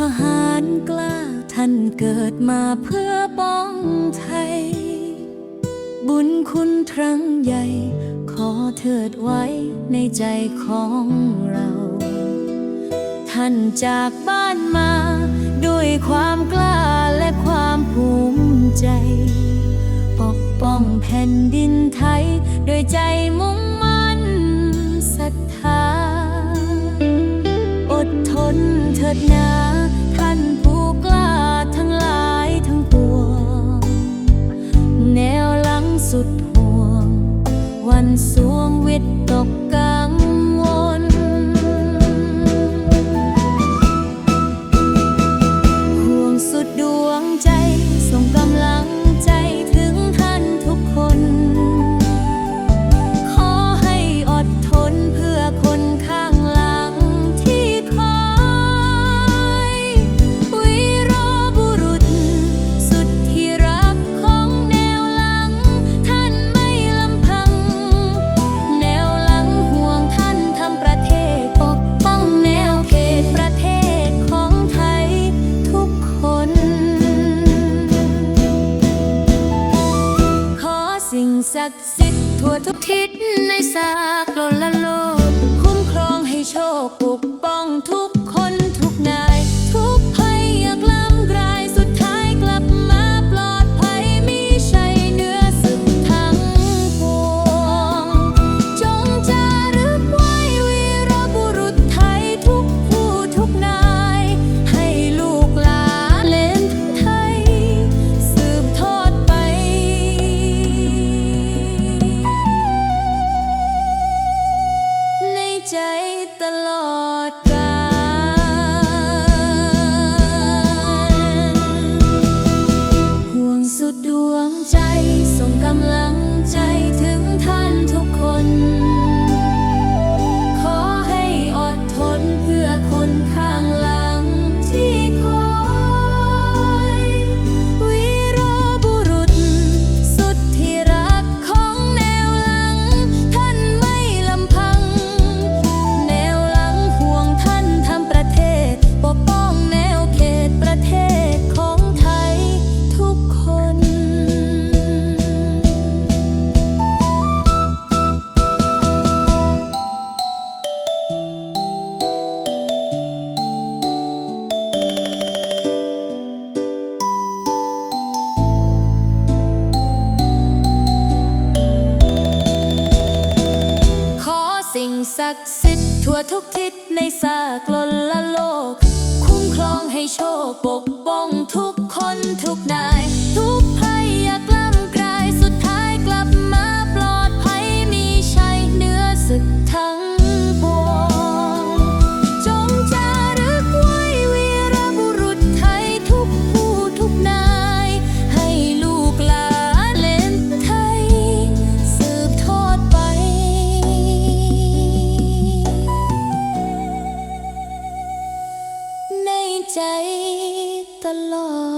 ทหารกล้าท่านเกิดมาเพื่อป้องไทย บุญคุณครั้งใหญ่ ขอเถิดไว้ในใจของเรา ท่านจากบ้านมา ด้วยความกล้าและความภูมิใจ ปกป้องแผ่นดินไทย โดยใจมุ่ง the ศักดิ์สิทธิ์ทั่วทุกทิศในสากลละโลก คุ้มครองให้โชคปกป้องทุก ศักดิ์สิทธิ์ทั่วทุกทิศในสากลละโลก คุ้มครองให้โชคปกป้องทุกคนทุกนา ใจตลอด